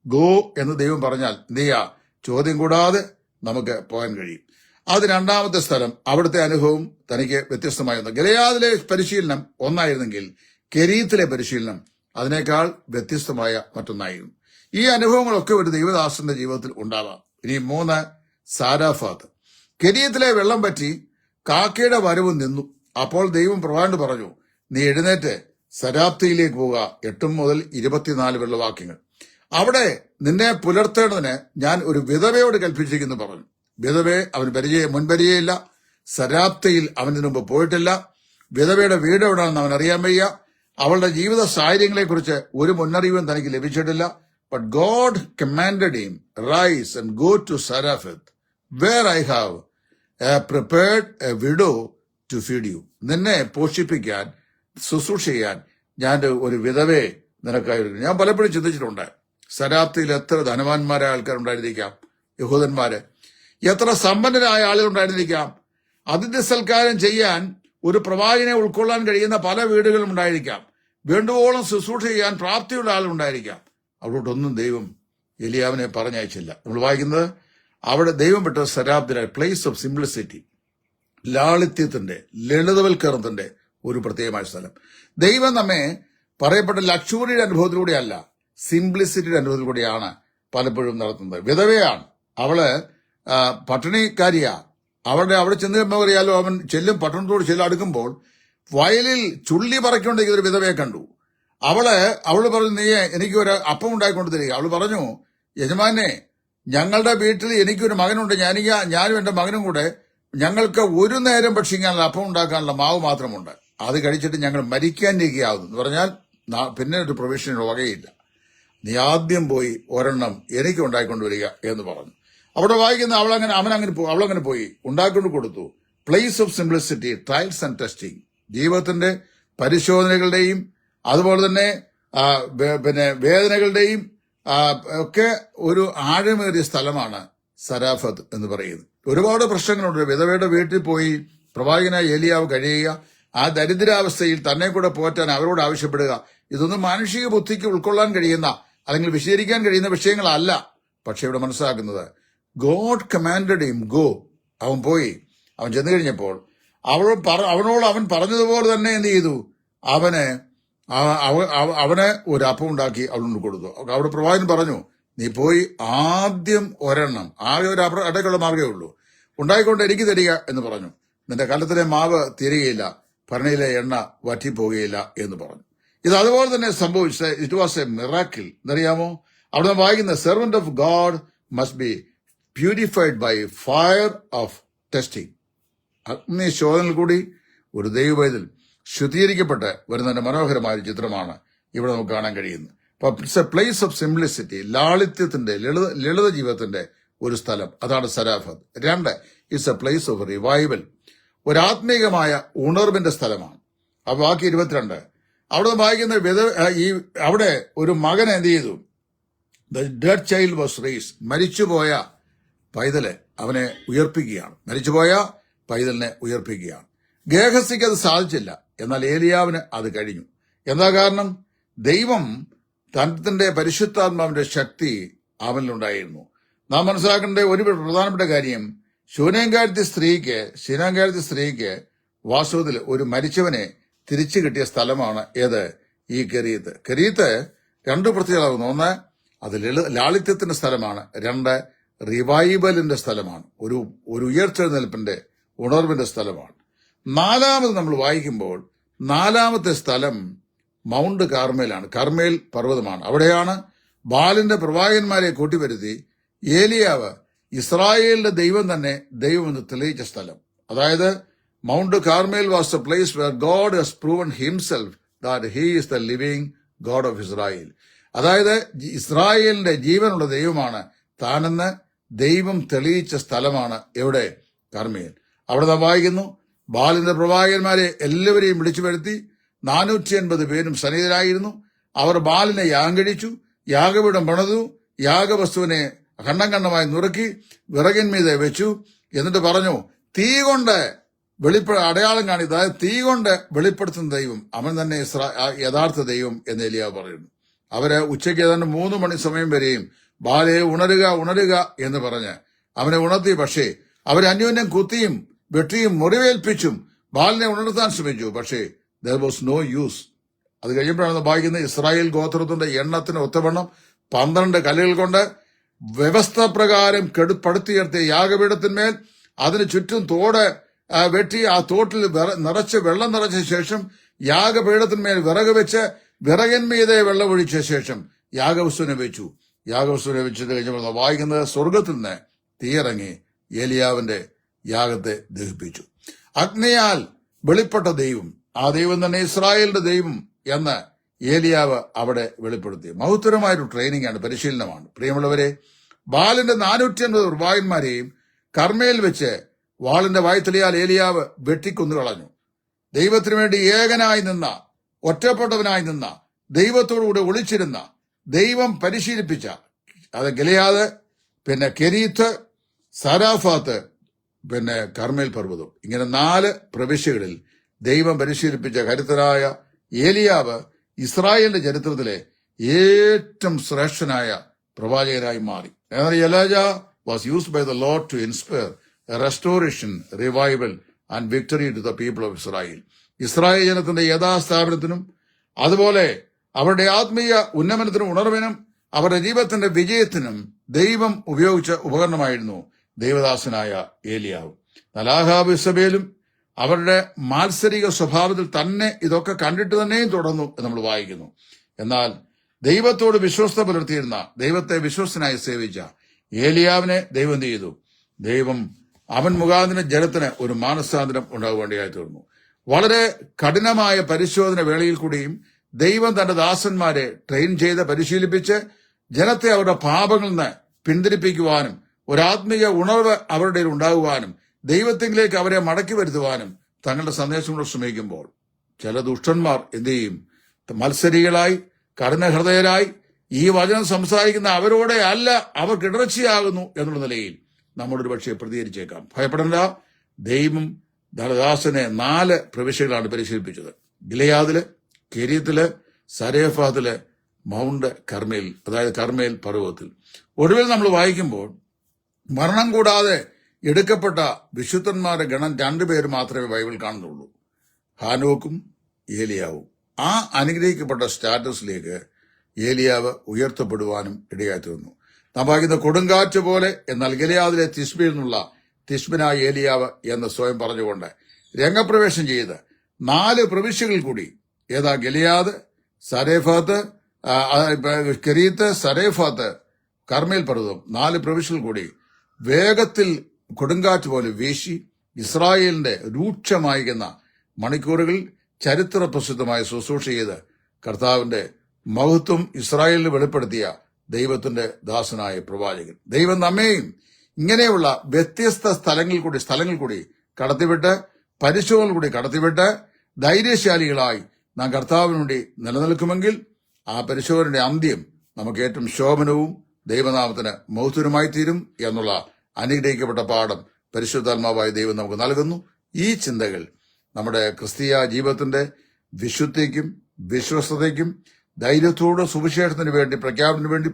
ഗോ എന്ന് ദൈവം പറഞ്ഞാൽ എന്ത് ചോദ്യം കൂടാതെ നമുക്ക് പോകാൻ കഴിയും. അത് രണ്ടാമത്തെ സ്ഥലം. അവിടുത്തെ അനുഭവം തനിക്ക് വ്യത്യസ്തമായിരുന്നു. ഗലയാദിലെ പരിശീലനം ഒന്നായിരുന്നെങ്കിൽ കെരീത്തിലെ പരിശീലനം അതിനേക്കാൾ വ്യത്യസ്തമായ മറ്റൊന്നായിരുന്നു. ഈ അനുഭവങ്ങളൊക്കെ ഒരു ദൈവദാസന്റെ ജീവിതത്തിൽ ഉണ്ടാവാം. ഇനി മൂന്ന് സാരാഫാത്ത് കെരിയത്തിലെ വെള്ളം പറ്റി കാക്കയുടെ വരവ് നിന്നു. അപ്പോൾ ദൈവം പ്രവാണ്ട് പറഞ്ഞു നീ എഴുന്നേറ്റ് സരാപ്തിയിലേക്ക് പോവുക എട്ടും മുതൽ ഇരുപത്തിനാല് വെള്ളവാക്യങ്ങൾ. അവിടെ നിന്നെ പുലർത്തേണ്ടതിന് ഞാൻ ഒരു വിധവയോട് കൽപ്പിച്ചിരിക്കുന്നു പറഞ്ഞു. വിധവയെ അവൻ പരിചയ മുൻപരിചയമില്ല. സരാപ്തിയിൽ അവന് മുമ്പ് പോയിട്ടില്ല. വിധവയുടെ വീട് എവിടെയാണെന്ന് അവൻ അറിയാൻ വയ്യ. അവളുടെ ജീവിത സാഹചര്യങ്ങളെക്കുറിച്ച് ഒരു മുന്നറിവും തനിക്ക് ലഭിച്ചിട്ടില്ല. But God commanded him rise and go to Zarephath where I have a prepared a widow to feed you നിന്നെ പോഷിപ്പിക്കാൻ ശുശ്രൂഷ ചെയ്യാൻ ഞാൻ ഒരു വിധവേ നിനക്കായിരുന്നു. ഞാൻ പലപ്പോഴും ചിന്തിച്ചിട്ടുണ്ട് സരാപ്തിയിൽ എത്ര ധനവാന്മാരായ ആൾക്കാരുണ്ടായിരിക്കാം യഹൂദന്മാര്. എത്ര സമ്പന്നരായ ആളുകളുണ്ടായിരുന്നിരിക്കാം അതിഥ്യ സൽക്കാരം ചെയ്യാൻ ഒരു പ്രവാചകനെ ഉൾക്കൊള്ളാൻ കഴിയുന്ന പല വീടുകളും ഉണ്ടായിരിക്കാം. വേണ്ടുവോളം ശുശ്രൂഷ ചെയ്യാൻ പ്രാപ്തിയുള്ള ആളുണ്ടായിരിക്കാം അവിടോട്ടൊന്നും ദൈവം എലിയാവിനെ പറഞ്ഞയച്ചില്ല. നമ്മൾ വായിക്കുന്നത് അവിടെ ദൈവം വിട്ട ശരാബ്ദിന പ്ലേസ് ഓഫ് സിംപ്ലിസിറ്റി ലാളിത്യത്തിന്റെ ലളിതവൽക്കരണത്തിന്റെ ഒരു പ്രത്യേകമായ സ്ഥലം. ദൈവം നമ്മെ പറയപ്പെട്ട ലക്ഷൂറിയുടെ അനുഭവത്തിലൂടെയല്ല സിംപ്ലിസിറ്റിയുടെ അനുഭവത്തിലൂടെയാണ് പലപ്പോഴും നടത്തുന്നത്. വിധവയാണ്. അവൾ പട്ടിണിക്കാരിയാ. അവളുടെ അവിടെ ചെന്ന് കഴിയുമ്പോൾ അറിയാലോ അവൻ ചെല്ലും പട്ടണത്തോട് ചെല്ലും അടുക്കുമ്പോൾ വയലിൽ ചുള്ളി പറക്കൊണ്ടിരിക്കുന്ന ഒരു വിധവയെ കണ്ടു. അവൾ അവൾ പറഞ്ഞു നീ എനിക്ക് ഒരു അപ്പം ഉണ്ടായിക്കൊണ്ട് തരിക. അവൾ പറഞ്ഞു യജമാനെ ഞങ്ങളുടെ വീട്ടിൽ എനിക്കൊരു മകനുണ്ട്. ഞാനിക ഞാനും എന്റെ മകനും കൂടെ ഞങ്ങൾക്ക് ഒരു നേരം ഭക്ഷിക്കാനുള്ള അപ്പം ഉണ്ടാക്കാനുള്ള മാവ് മാത്രമുണ്ട്. അത് കഴിച്ചിട്ട് ഞങ്ങൾ മരിക്കാനിരിക്കുകയാവുന്നു എന്ന് പറഞ്ഞാൽ പിന്നെ ഒരു പ്രൊവിഷന് വകയില്ല. നീ ആദ്യം പോയി ഒരെണ്ണം എനിക്ക് ഉണ്ടായിക്കൊണ്ട് വരിക എന്ന് പറഞ്ഞു. അവിടെ വായിക്കുന്ന അവളങ്ങനെ അവനങ്ങനെ അവളങ്ങനെ പോയി. ഉണ്ടാക്കിക്കൊണ്ട് കൊടുത്തു. Place of simplicity trials and testing ജീവിതത്തിന്റെ പരിശോധനകളുടെയും അതുപോലെ തന്നെ പിന്നെ വേദനകളുടെയും ഒക്കെ ഒരു ആഴമേറിയ സ്ഥലമാണ് സരാഫത്ത് എന്ന് പറയുന്നത്. ഒരുപാട് പ്രശ്നങ്ങളുണ്ട്. വിധവയുടെ വീട്ടിൽ പോയി പ്രവാചകനായ ഏലിയാവ് കഴിയുക ആ ദരിദ്രാവസ്ഥയിൽ തന്നെ കൂടെ പോറ്റാൻ അവരോട് ആവശ്യപ്പെടുക ഇതൊന്നും മാനുഷിക ബുദ്ധിക്ക് ഉൾക്കൊള്ളാൻ കഴിയുന്ന അല്ലെങ്കിൽ വിശദീകരിക്കാൻ കഴിയുന്ന വിഷയങ്ങളല്ല പക്ഷെ ഇവിടെ മനസ്സിലാക്കുന്നത്. ഗോഡ് കമാൻഡഡ് ഹിം ഗോ അവൻ പോയി. അവൻ ചെന്നു കഴിഞ്ഞപ്പോൾ അവൾ അവനോട് അവൻ പറഞ്ഞതുപോലെ തന്നെ എന്ത് ചെയ്തു? അവന് അവ- അവ- അവ- അവന് ഒരു അപ്പം ഉണ്ടാക്കി അവളുണ്ട് കൊടുത്തു. അവിടെ പ്രവാചകൻ പറഞ്ഞു നീ പോയി ആദ്യം ഒരെണ്ണം ആകെ ഒരു അടയ്ക്കുള്ള മാർഗമേ ഉള്ളൂ. ഉണ്ടായിക്കൊണ്ട് എനിക്ക് തരിക എന്ന് പറഞ്ഞു. നിന്റെ കലത്തിലെ മാവ് തീരുകയില്ല ഭരണിയിലെ എണ്ണ വറ്റിപ്പോകുകയില്ല എന്ന് പറഞ്ഞു. ഇത് അതുപോലെ തന്നെ സംഭവിച്ച ഇറ്റ് വാസ് എ മിറാക്കിൾ എന്നറിയാമോ? അവിടെ വായിക്കുന്ന servant of God must be purified by fire of testing അഗ്നി ശോധനയിൽ കൂടി ഒരു ദൈവവേദൽ ശുദ്ധീകരിക്കപ്പെട്ട് വരുന്നതിന്റെ മനോഹരമായ ചിത്രമാണ് ഇവിടെ നമുക്ക് കാണാൻ കഴിയുന്നത്. അപ്പൊ it's a place of simplicity ലാളിത്യത്തിന്റെ ലളിത ലളിത ജീവിതത്തിന്റെ ഒരു സ്ഥലം. അതാണ് സരാഫത്ത്. രണ്ട് it's a place of revival ഒരു ആത്മീകമായ ഉണർവിന്റെ സ്ഥലമാണ്. അപ്പൊ ബാക്കി ഇരുപത്തിരണ്ട്. അവിടെ വായിക്കുന്ന വിധ ഈ അവിടെ ഒരു മകൻ എന്ത് ചെയ്തു? The dead child was raise മരിച്ചുപോയ പൈതലെ അവനെ ഉയർപ്പിക്കുകയാണ്. മരിച്ചുപോയ പൈതലിനെ ഉയർപ്പിക്കുകയാണ്. ഗേഹസിക്ക് അത് സാധിച്ചില്ല. എന്നാൽ ഏലിയാവിന് അത് കഴിഞ്ഞു. എന്താ കാരണം? ദൈവം തന്റെ പരിശുദ്ധാത്മാവിന്റെ ശക്തി അവനിലുണ്ടായിരുന്നു നാം മനസ്സിലാക്കേണ്ട ഒരു പ്രധാനപ്പെട്ട കാര്യം ശൂനേങ്കാരത്തി സ്ത്രീക്ക് ശൂനേങ്കാരത്തി സ്ത്രീക്ക് വാസ്തവത്തിൽ ഒരു മരിച്ചവനെ തിരിച്ചു കിട്ടിയ സ്ഥലമാണ് ഏത്? ഈ കെരീത്ത്. കെരീത്ത് രണ്ട് പ്രത്യേകതകളാകുന്നു ഒന്ന് അത് ലളിത ലാളിത്യത്തിന്റെ സ്ഥലമാണ്. രണ്ട് റിവൈവലിന്റെ സ്ഥലമാണ്. ഒരു ഒരു ഉയർത്തെഴുന്നേൽപ്പിന്റെ ഉണർവിന്റെ സ്ഥലമാണ്. നാലാമത് നമ്മൾ വായിക്കുമ്പോൾ നാലാമത്തെ സ്ഥലം മൗണ്ട് കാർമേലാണ്. കർമേൽ പർവതമാണ്. അവിടെയാണ് ബാലിന്റെ പ്രവാചകന്മാരെ കൂട്ടിവരുത്തി ഏലിയാവ് ഇസ്രായേലിന്റെ ദൈവം തന്നെ ദൈവമെന്ന് തെളിയിച്ച സ്ഥലം. അതായത് Mount Carmel was a place where God has proven himself that he is the living God of Israel. അതായത് ഇസ്രായേലിന്റെ ജീവനുള്ള ദൈവമാണ് താനെന്ന് ദൈവം തെളിയിച്ച സ്ഥലമാണ് എവിടെ? കർമ്മേൽ. അവിടെ നാം വായിക്കുന്നു ബാലിന്റെ പ്രവാചകന്മാരെ എല്ലാവരെയും വിളിച്ചു വരുത്തി നാനൂറ്റി അൻപത് പേരും സന്നിധരായിരുന്നു അവർ ബാലിനെ യാഗം കഴിച്ചു യാഗപീഠം പണിതു യാഗവസ്തുവിനെ ഖണ്ഡം ഖണ്ഡമായി നുറുക്കി വിറകിന്മീതെ വെച്ചു. എന്നിട്ട് പറഞ്ഞു തീ കൊണ്ട് വെളിപ്പെ അടയാളം കാണി അതായത് തീ കൊണ്ട് വെളിപ്പെടുത്തുന്ന ദൈവം അവൻ തന്നെ യഥാർത്ഥ ദൈവം എന്ന് എലിയാവ് പറയുന്നു. അവർ ഉച്ചയ്ക്ക് ഏതാണ്ട് മൂന്ന് മണി സമയം വരെയും ബാലയെ ഉണരുക ഉണരുക എന്ന് പറഞ്ഞ് അവനെ ഉണർത്തി. പക്ഷേ അവർ അന്യോന്യം കുത്തിയും വെട്ടിയും മുറിവേൽപ്പിച്ചും ബാലിനെ ഉണർത്താൻ ശ്രമിച്ചു. പക്ഷേ ദർ വാസ് നോ യൂസ് അത് കഴിയുമ്പോഴാണ് വായിക്കുന്നത് ഇസ്രായേൽ ഗോത്രത്തിന്റെ എണ്ണത്തിന് ഒത്തവണ്ണം പന്ത്രണ്ട് കലകൾ കൊണ്ട് വ്യവസ്ഥ പ്രകാരം കെടു- പടുത്തുയർത്തിയ യാഗപീഠത്തിന്മേൽ അതിന് ചുറ്റും തോട് വെട്ടി ആ തോട്ടിൽ നിറച്ച് വെള്ളം നിറച്ച ശേഷം യാഗപീഠത്തിന്മേൽ വിറക് വെച്ച് വിറകന്മീതെ വെള്ളമൊഴിച്ച ശേഷം യാഗവസ്തുവിനെ വെച്ചു. യാഗവസ്തുവിനെ വെച്ചത് കഴിഞ്ഞപ്പോൾ വായിക്കുന്നത് സ്വർഗത്തിൽ നിന്ന് തീയിറങ്ങി ഏലിയാവിന്റെ യാഗത്തെ ദഹിപ്പിച്ചു. അഗ്നിയാൽ വെളിപ്പെട്ട ദൈവം ആ ദൈവം തന്നെ ഇസ്രായേലിന്റെ ദൈവം എന്ന് ഏലിയാവ് അവിടെ വെളിപ്പെടുത്തി. മഹത്തരമായൊരു ട്രെയിനിങ് ആണ് പരിശീലനമാണ്. പ്രിയമുള്ളവരെ ബാലിന്റെ നാനൂറ്റി അൻപത് ഉർവായന്മാരെയും കർമ്മയിൽ വെച്ച് വാളിന്റെ വായ്ത്തലിയാൽ ഏലിയാവ് വെട്ടിക്കൊന്നു കളഞ്ഞു ദൈവത്തിനു വേണ്ടി ഏകനായി നിന്ന ഒറ്റപ്പെട്ടവനായി നിന്ന ദൈവത്തോടുകൂടെ ഒളിച്ചിരുന്ന ദൈവം പരിശീലിപ്പിച്ച അത് ഗലിയാത് പിന്നെ കെരീത്ത് സരാഫാത്ത് പിന്നെ കർമേൽ പർവതം. ഇങ്ങനെ നാല് പ്രവിശ്യകളിൽ ദൈവം പരിശീലിപ്പിച്ച കരുത്തരായ ഏലിയാവ് ഇസ്രായേലിന്റെ ചരിത്രത്തിലെ ഏറ്റവും ശ്രേഷ്ഠനായ പ്രവാചകനായി മാറി. Elijah was used by the Lord to inspire restoration revival and victory to the people of Israel. Israel ജനത്തിന്റെ യഥാസ്ഥാപനത്തിനും അതുപോലെ അവരുടെ ആത്മീയ ഉന്നമനത്തിനും ഉണർവിനും അവരുടെ ജീവിതത്തിന്റെ വിജയത്തിനും ദൈവം ഉപയോഗിച്ച ഉപകരണമായിരുന്നു ദൈവദാസനായ ഏലിയാവ്. നലാഹാബ് ഇസബേലും അവരുടെ മാത്സരിക സ്വഭാവത്തിൽ തന്നെ ഇതൊക്കെ കണ്ടിട്ട് തന്നെയും തുടർന്നു എന്ന് നമ്മൾ വായിക്കുന്നു. എന്നാൽ ദൈവത്തോട് വിശ്വസ്ത പുലർത്തിയിരുന്ന ദൈവത്തെ വിശ്വസ്തനായി സേവിച്ച ഏലിയാവിനെ ദൈവം ചെയ്തു? ദൈവം അവൻ മുഖാന്തരം ജനത്തിന് ഒരു മാനസാന്തരം ഉണ്ടാകുവേണ്ടിയായി തീർന്നു. വളരെ കഠിനമായ പരിശോധന വേളയിൽ കൂടിയും ദൈവം തന്റെ ദാസന്മാരെ ട്രെയിൻ ചെയ്ത് പരിശീലിപ്പിച്ച് ജനത്തെ അവരുടെ പാപങ്ങളിൽ നിന്ന് പിന്തിരിപ്പിക്കുവാനും ഒരാത്മീയ ഉണർവ് അവരുടെ ഉണ്ടാകുവാനും ദൈവത്തിലേക്ക് അവരെ മടക്കി വരുത്തുവാനും തങ്ങളുടെ സന്ദേശങ്ങൾ ശ്രമിക്കുമ്പോൾ ചില ദുഷ്ടന്മാർ എന്തു ചെയ്യും? മത്സരികളായി കഠിനഹൃദയരായി ഈ വചനം സംസാരിക്കുന്ന അവരോടെ അല്ല അവർ കിടർച്ചയാകുന്നു എന്നുള്ള നിലയിൽ നമ്മളൊരു പക്ഷേ പ്രതികരിച്ചേക്കാം. ഭയപ്പെടേണ്ട. ദൈവം ധനദാസനെ നാല് പ്രവിശ്യകളാണ് പരിശീലിപ്പിച്ചത്. ഗിലയാദിൽ കെരീത്തിൽ സരേഫാത്തിൽ മൗണ്ട് കർമ്മയിൽ അതായത് കർമ്മയിൽ പർവതത്തിൽ. ഒടുവിൽ നമ്മൾ വായിക്കുമ്പോൾ മരണം കൂടാതെ എടുക്കപ്പെട്ട വിശുദ്ധന്മാരുടെ ഗണം രണ്ടുപേര് മാത്രമേ ബൈബിൾ കാണുന്നുള്ളൂ. ഹാനോക്കും ഏലിയാവും. ആ അനുഗ്രഹിക്കപ്പെട്ട സ്റ്റാറ്റസിലേക്ക് ഏലിയാവ് ഉയർത്തപ്പെടുവാനും ഇടയായി തീർന്നു. നാം കൊടുങ്കാറ്റ് പോലെ എന്നാൽ ഗലിയാദിലെ തിസ്ബിൽ നിന്നുള്ള തിസ്മിനായ ഏലിയാവ് എന്ന് സ്വയം പറഞ്ഞുകൊണ്ട് രംഗപ്രവേശം ചെയ്ത് നാല് പ്രവിശ്യകൾ കൂടി ഏതാ ഗലിയാദ് സരേഫാത്ത് കെരീത്ത് സരേഫാത്ത് കർമ്മേൽ പർവതം നാല് പ്രവിശ്യകൾ കൂടി. വേഗത്തിൽ കൊടുങ്കാറ്റ് പോലെ വീശി ഇസ്രായേലിന്റെ രൂക്ഷമായിരിക്കുന്ന മണിക്കൂറുകൾ ചരിത്ര പ്രസിദ്ധമായ ശുശ്രൂഷ ചെയ്ത് കർത്താവിന്റെ മഹത്വം ഇസ്രായേലിന് വെളിപ്പെടുത്തിയ ദൈവത്തിന്റെ ദാസനായ പ്രവാചകൻ. ദൈവം നമ്മയും ഇങ്ങനെയുള്ള വ്യത്യസ്ത സ്ഥലങ്ങളിൽ കൂടി സ്ഥലങ്ങളിൽ കൂടി കടത്തിവിട്ട് പരിശോധന കൂടി കടത്തിവിട്ട് ധൈര്യശാലികളായി നാം കർത്താവിന് വേണ്ടി നിലനിൽക്കുമെങ്കിൽ ആ പരിശോധനയുടെ അന്ത്യം നമുക്ക് ഏറ്റവും ശോഭനവും ദൈവനാമത്തിന് മൗത്തുരമായി തീരും എന്നുള്ള അനുഗ്രഹിക്കപ്പെട്ട പാഠം പരിശുദ്ധാത്മാവായ ദൈവം നമുക്ക് നൽകുന്നു. ഈ ചിന്തകൾ നമ്മുടെ ക്രിസ്തീയ ജീവിതത്തിന്റെ വിശുദ്ധിക്കും വിശ്വസ്തതയ്ക്കും ധൈര്യത്തോട് സുവിശേഷത്തിന് വേണ്ടി പ്രഖ്യാപനത്തിന് വേണ്ടി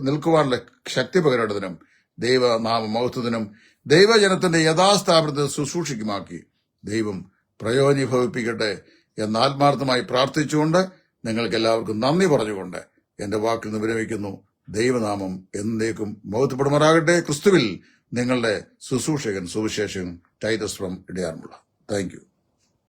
നിൽക്കുവാനുള്ള ശക്തി പകരേണ്ടതിനും ദൈവനാമ മഹത്വത്തിനും ദൈവജനത്തിന്റെ യഥാസ്ഥാപനത്തെ ശുശ്രൂഷിക്കുമാക്കി ദൈവം പ്രയോജനീഭവിപ്പിക്കട്ടെ. എന്ന് ആത്മാർത്ഥമായി പ്രാർത്ഥിച്ചുകൊണ്ട് നിങ്ങൾക്ക് എല്ലാവർക്കും നന്ദി പറഞ്ഞുകൊണ്ട് എന്റെ വാക്കിൽ നിന്ന് വിരമിക്കുന്നു. ദൈവനാമം എന്നേക്കും ബോധ്യപ്പെടുമാറാകട്ടെ ക്രിസ്തുവിൽ നിങ്ങളുടെ ശുശ്രൂഷകൻ സുവിശേഷകൻ ടൈറ്റസ് ഫ്രം ഇടയാറുമുള്ള താങ്ക്